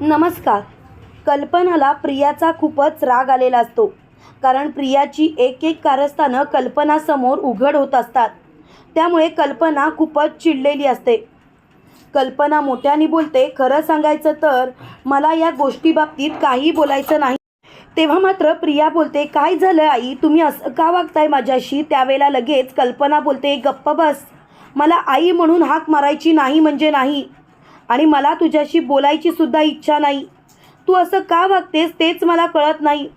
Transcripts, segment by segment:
नमस्कार. कल्पनाला प्रियाचा खूपच राग आलेला असतो. कारण प्रियाची एक एक कारस्थानं कल्पनासमोर उघड होत असतात. त्यामुळे कल्पना खूपच चिडलेली असते. कल्पना मोठ्याने बोलते खरं सांगायचं तर मला या गोष्टीबाबतीत काही बोलायचं नाही. तेव्हा मात्र प्रिया बोलते काय झालं आई? तुम्ही असं का वागताय माझ्याशी? त्यावेळेला लगेच कल्पना बोलते गप्प बस. मला आई म्हणून हाक मारायची नाही म्हणजे नाही. आणि मला तुझ्याशी बोलायची सुद्धा इच्छा नाही. तू असं का वागतेस तेच मला कळत नाही.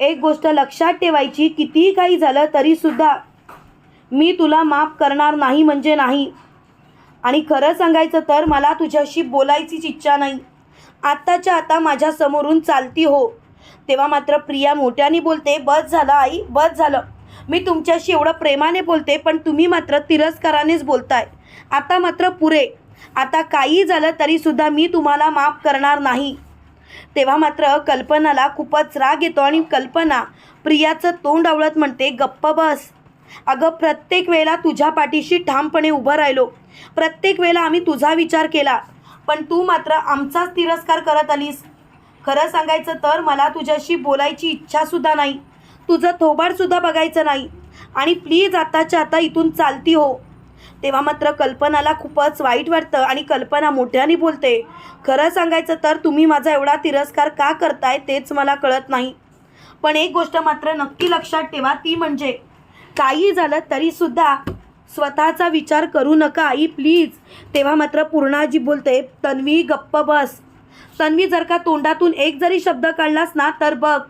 एक गोष्ट लक्षात ठेवायची कितीही काही झालं तरीसुद्धा मी तुला माफ करणार नाही म्हणजे नाही. आणि खरं सांगायचं तर मला तुझ्याशी बोलायचीच इच्छा नाही. आत्ताच्या आता माझ्या समोरून चालती हो. तेव्हा मात्र प्रिया मोठ्याने बोलते बस झालं आई बस झालं. मी तुमच्याशी एवढं प्रेमाने बोलते पण तुम्ही मात्र तिरस्कारानेच बोलताय. आता मात्र पुरे. आता काही झालं तरीसुद्धा मी तुम्हाला माफ करणार नाही. तेव्हा मात्र कल्पनाला खूपच राग येतो आणि कल्पना प्रियाचं तोंड आवळत म्हणते गप्प बस. अगं प्रत्येक वेळेला तुझ्या पाठीशी ठामपणे उभं राहिलो. प्रत्येक वेळेला आम्ही तुझा विचार केला. पण तू मात्र आमचाच तिरस्कार करत आलीस. खरं सांगायचं तर मला तुझ्याशी बोलायची इच्छासुद्धा नाही. तुझं थोबाडसुद्धा बघायचं नाही. आणि प्लीज आताच्या आता इथून चालती हो. तेव्हा मात्र कल्पनाला खूपच वाईट वाटतं आणि कल्पना मोठ्याने बोलते. खरं सांगायचं तर तुम्ही माझा एवढा तिरस्कार का करताय तेच मला कळत नाही. पण एक गोष्ट मात्र नक्की लक्षात ठेवा ती म्हणजे काही झालं तरीसुद्धा स्वतःचा विचार करू नका आई प्लीज. तेव्हा मात्र पूर्णाजी बोलते तन्वी गप्प बस. तन्वी जर का तोंडातून एक जरी शब्द काढलास ना तर बघ.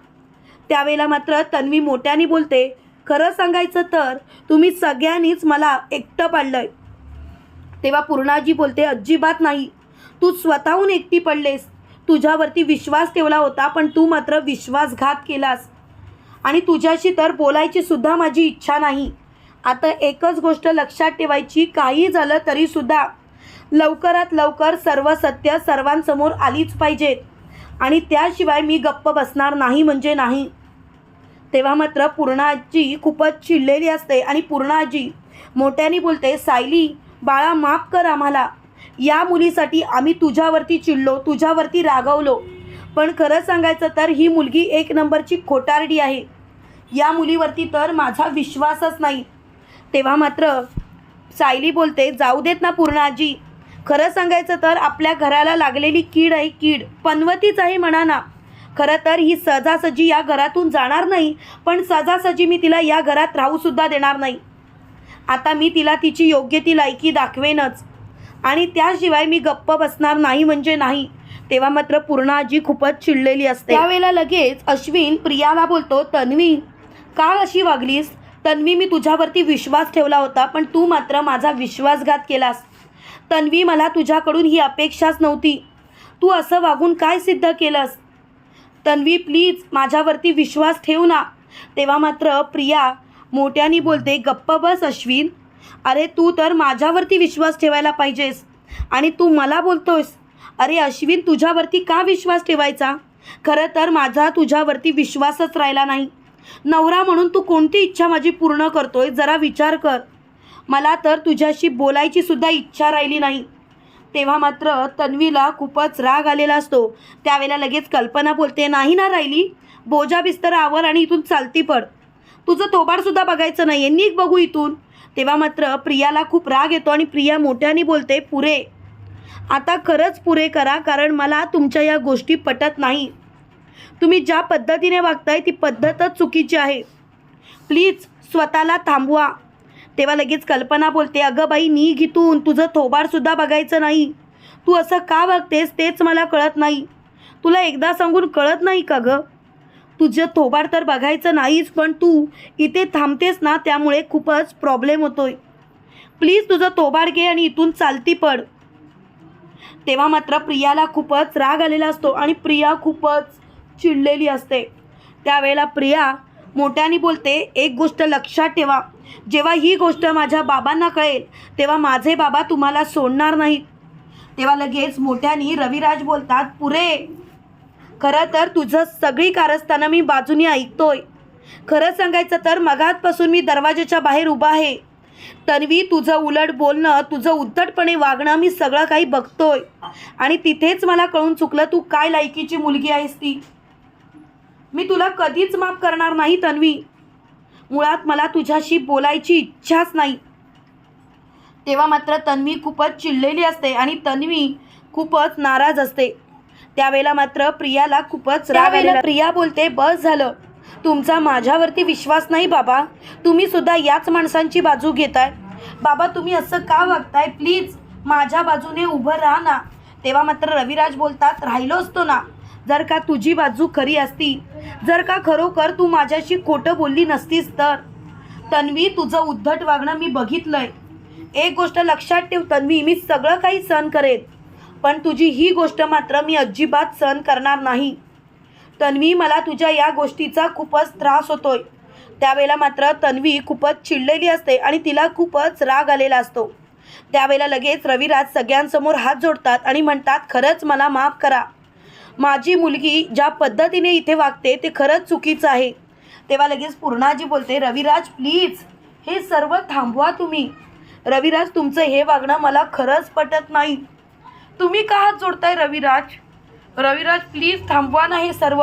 त्यावेळेला मात्र तन्वी मोठ्याने बोलते खरं सांगायचं तर तुम्ही सगळ्यांनीच मला एकटं पाडलंय. तेव्हा पूर्णाजी बोलते अजिबात नाही. तू स्वतःहून एकटी पडलेस. तुझ्यावरती विश्वास ठेवला होता पण तू मात्र विश्वासघात केलास. आणि तुझ्याशी तर बोलायची सुद्धा माझी इच्छा नाही. आता एकच गोष्ट लक्षात ठेवायची काही झालं तरीसुद्धा लवकरात लवकर सर्व सत्य सर्वांसमोर आलीच पाहिजेत. आणि त्याशिवाय मी गप्प बसणार नाही म्हणजे नाही. तेव्हा मात्र पूर्णाजी खूपच चिडलेली असते आणि पूर्णाजी मोठ्याने बोलते सायली बाळा माफ कर आम्हाला. या मुलीसाठी आम्ही तुझ्यावरती चिडलो तुझ्यावरती रागवलो. पण खरं सांगायचं तर ही मुलगी एक नंबरची खोटारडी आहे. या मुलीवरती तर माझा विश्वासच नाही. तेव्हा मात्र सायली बोलते जाऊ देत ना पूर्णाजी. खरं सांगायचं तर आपल्या घराला लागलेली कीड आहे कीड. पनवतीच आहे म्हणा ना. खरं तर ही सहजासहजी या घरातून जाणार नाही पण सहजासहजी मी तिला या घरात राहूसुद्धा देणार नाही. आता मी तिला तिची योग्य ती लायकी दाखवेनच. आणि त्याशिवाय मी गप्प बसणार नाही म्हणजे नाही. तेव्हा मात्र पूर्ण आजी खूपच चिडलेली असते. त्यावेळेला लगेच अश्विन प्रियाला बोलतो तन्वी का अशी वागलीस? तन्वी मी तुझ्यावरती विश्वास ठेवला होता पण तू मात्र माझा विश्वासघात केलास. तन्वी मला तुझ्याकडून ही अपेक्षाच नव्हती. तू असं वागून काय सिद्ध केलंस? तन्वी प्लीज माझ्यावरती विश्वास ठेव ना. तेव्हा मात्र प्रिया मोठ्यानी बोलते गप्प बस अश्विन. अरे तू तर माझ्यावरती विश्वास ठेवायला पाहिजेस. आणि तू मला बोलतोयस. अरे अश्विन तुझ्यावरती का विश्वास ठेवायचा? खरं तर माझा तुझ्यावरती विश्वासच राहिला नाही. नवरा म्हणून तू कोणती इच्छा माझी पूर्ण करतोय जरा विचार कर. मला तर तुझ्याशी बोलायची सुद्धा इच्छा राहिली नाही. तेव्हा मात्र तन्वीला खूपच राग आलेला असतो. त्यावेळेला लगेच कल्पना बोलते नाही ना राहिली. बोजा बिस्तर आवर आणि इथून चालती पड. तुझं थोबाडसुद्धा बघायचं नाही आहे निघ बघू इथून. तेव्हा मात्र प्रियाला खूप राग येतो आणि प्रिया मोठ्याने बोलते पुरे. आता खरंच पुरे करा कारण मला तुमच्या या गोष्टी पटत नाही. तुम्ही ज्या पद्धतीने वागताय ती पद्धतच चुकीची आहे. प्लीज स्वतःला थांबवा. तेव्हा लगेच कल्पना बोलते अगं बाई नी घेतून तुझं थोबाडसुद्धा बघायचं नाही. तू असं का बघतेस तेच मला कळत नाही. तुला एकदा सांगून कळत नाही का गं? तुझं थोबाड तर बघायचं नाहीच पण तू इथे थांबतेस ना त्यामुळे खूपच प्रॉब्लेम होतोय. प्लीज तुझं थोबाड घे आणि इथून चालती पड. तेव्हा मात्र प्रियाला खूपच राग आलेला असतो आणि प्रिया खूपच चिडलेली असते. त्यावेळेला प्रिया मोठ्याने बोलते एक गोष्ट लक्षात ठेवा. जेव्हा ही गोष्ट माझ्या बाबांना कळेल तेव्हा माझे बाबा तुम्हाला सोडणार नाहीत. तेव्हा लगेच मोठ्याने रविराज बोलतात पुरे खरं तर तुझं सगळी कारस्थानं मी बाजूने ऐकतोय. खरं सांगायचं तर मगातपासून मी दरवाजाच्या बाहेर उभा आहे. तन्वी तुझं उलट बोलणं तुझं उद्धटपणे वागणं मी सगळं काही बघतोय. आणि तिथेच मला कळून चुकलं तू काय लायकीची मुलगी आहेस ती. मी तुला कधीच माफ करणार नाही तन्वी. मुळात मला तुझ्याशी बोलायची इच्छाच नाही. तेव्हा मात्र तन्वी खूपच चिडलेली असते आणि तन्वी खूपच नाराज असते. त्यावेळेला मात्र प्रियाला खूपच राग प्रिया बोलते बस झालं. तुमचा माझ्यावरती विश्वास नाही बाबा. तुम्ही सुद्धा याच माणसांची बाजू घेताय. बाबा तुम्ही असं का वागताय? प्लीज माझ्या बाजूने उभं राहा ना. तेव्हा मात्र रविराज बोलतात राहिलो असतो ना. जर का तुझी बाजू खरी असती जर का खरोखर तू माझ्याशी खोटं बोलली नसतीस तर? तन्वी तुझं उद्धट वागणं मी बघितलंय. एक गोष्ट लक्षात ठेव तन्वी मी सगळं काही सहन करेन. पण तुझी ही गोष्ट मात्र मी अजिबात सहन करणार नाही. तन्वी मला तुझ्या या गोष्टीचा खूपच त्रास होतोय. त्यावेळेला मात्र तन्वी खूपच चिडलेली असते आणि तिला खूपच राग आलेला असतो. त्यावेळेला लगेच रविराज सगळ्यांसमोर हात जोडतात आणि म्हणतात खरंच मला माफ करा. माझी मुलगी ज्या पद्धतीने इथे वागते ते खरंच चुकीचं आहे. तेव्हा लगेच पूर्णाजी बोलते रविराज प्लीज हे सर्व थांबवा तुम्ही. रविराज तुमचं हे वागणं मला खरंच पटत नाही. तुम्ही का हात जोडताय रविराज? रविराज प्लीज थांबवा ना हे सर्व.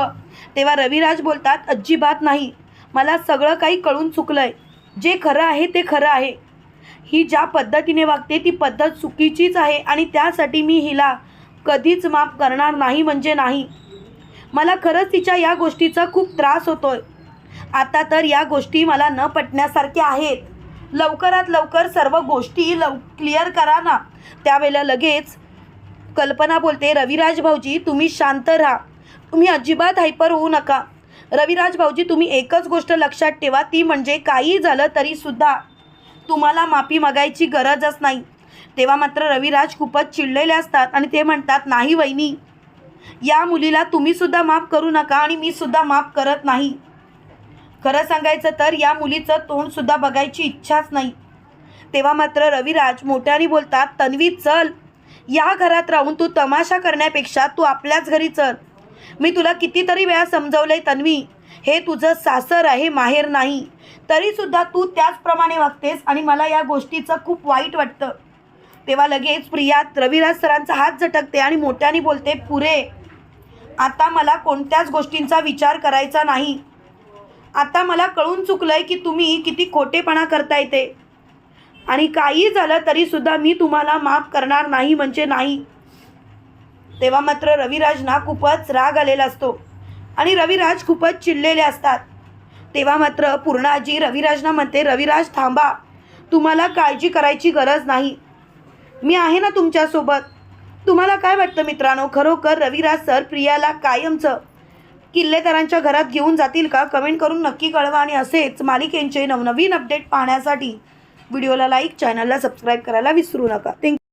तेव्हा रविराज बोलतात अजिबात नाही. मला सगळं काही कळून चुकलंय. जे खरं आहे ते खरं आहे. ही ज्या पद्धतीने वागते ती पद्धत चुकीचीच आहे आणि त्यासाठी मी हिला कधीच माफ करणार नाही म्हणजे नाही. मला खरंच तिच्या या गोष्टीचा खूप त्रास होतोय. आता तर या गोष्टी मला न पटण्यासारख्या आहेत. लवकरात लवकर सर्व गोष्टी लव क्लिअर करा ना. त्यावेळेला लगेच कल्पना बोलते रविराज भाऊजी तुम्ही शांत राहा. तुम्ही अजिबात हायपर होऊ नका. रविराज भाऊजी तुम्ही एकच गोष्ट लक्षात ठेवा ती म्हणजे काही झालं तरीसुद्धा तुम्हाला माफी मागायची गरजच नाही. तेव्हा मात्र रविराज खूपच चिडलेले असतात आणि ते म्हणतात नाही वहिनी या मुलीला तुम्हीसुद्धा माफ करू नका आणि मीसुद्धा माफ करत नाही. खरं सांगायचं तर या मुलीचं तोंडसुद्धा बघायची इच्छाच नाही. तेव्हा मात्र रविराज मोठ्याने बोलतात तन्वी चल. या घरात राहून तू तमाशा करण्यापेक्षा तू आपल्याच घरी चल. मी तुला कितीतरी वेळा समजवलंय तन्वी. हे तुझं सासर आहे माहेर नाही. तरीसुद्धा तू त्याचप्रमाणे वागतेस आणि मला या गोष्टीचं खूप वाईट वाटतं. तेव्हा लगेच प्रिया रविराज सरांचा हात झटकते आणि मोठ्याने बोलते पुरे आता मला कोणत्याच गोष्टींचा विचार करायचा नाही. आता मला कळून चुकलं आहे की तुम्ही किती खोटेपणा करताय ते. आणि काही झालं तरीसुद्धा मी तुम्हाला माफ करणार नाही म्हणजे नाही. तेव्हा मात्र रविराजना खूपच राग आलेला असतो आणि रविराज खूपच चिडलेले असतात. तेव्हा मात्र पूर्णाजी रविराजना म्हणते रविराज थांबा तुम्हाला काळजी करायची गरज नाही. मी आहे ना तुमच्यासोबत. तुम्हाला काय वाटतं मित्रांनो? खरोखर रविराज सर प्रियाला कायमचं किल्लेदारांच्या घरात घेऊन जातील का? कमेंट करून नक्की कळवा आणि असेच मालिकेंचे नवनवीन अपडेट पाहण्यासाठी व्हिडिओला लाईक चॅनलला सबस्क्राईब करायला विसरू नका. थँक्यू